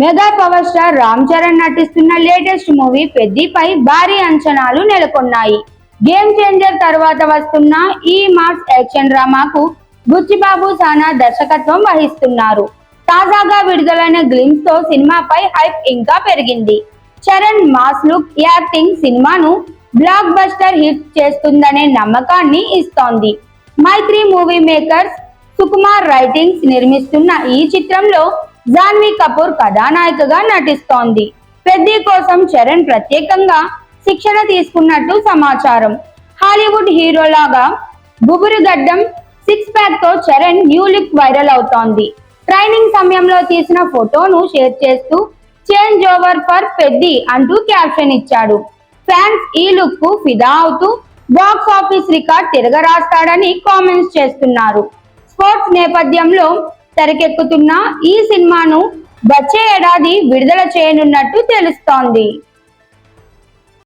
Mega power star Ram Charan నటిస్తున్న latest movie పెద్దిపై భారీ అంచనాలు నెలకొన్నాయి. గేమ్ చేంజర్ తర్వాత వస్తున్న ఈ మాస్ యాక్షన్ డ్రామాకు బుచ్చిబాబు సానా దర్శకత్వం వహిస్తున్నారు. తాజాగా విడుదలైన గ్లిమ్స్తో సినిమాపై హైప్ ఇంకా పెరిగింది. చరణ్ మాస్ లుక్ యాక్టింగ్ సినిమాను బ్లాక్ బస్టర్ హిట్ చేస్తుందనే నమ్మకాన్ని ఇస్తోంది. Mythri movie makers Sukumar writings నిర్మిస్తున్న ఈ చిత్రంలో జాన్వీ కపూర్ కథానాయికగా నటిస్తోంది. పెద్ది కోసం చరణ్ ప్రత్యేకంగా శిక్షణ తీసుకున్నట్టు సమాచారం. హాలీవుడ్ హీరోలాగా బుబురు గడ్డం సిక్స్ ప్యాక్తో చరణ్ న్యూ లుక్ వైరల్ అవుతోంది. ట్రైనింగ్ సమయంలో తీసిన ఫోటోను షేర్ చేస్తూ చేంజ్ ఓవర్ ఫర్ పెద్ది అంటూ క్యాప్షన్ ఇచ్చాడు. ఫ్యాన్స్ ఈ లుక్కు ఫిదా అవుతూ బాక్స్ ఆఫీస్ రికార్డ్ తిరగరాస్తాడని కామెంట్స్ చేస్తున్నారు. స్పోర్ట్స్ నేపథ్యంలో తెరకెక్కుతున్న ఈ సినిమాను వచ్చే ఏడాది విడుదల చేయనున్నట్టు తెలుస్తోంది.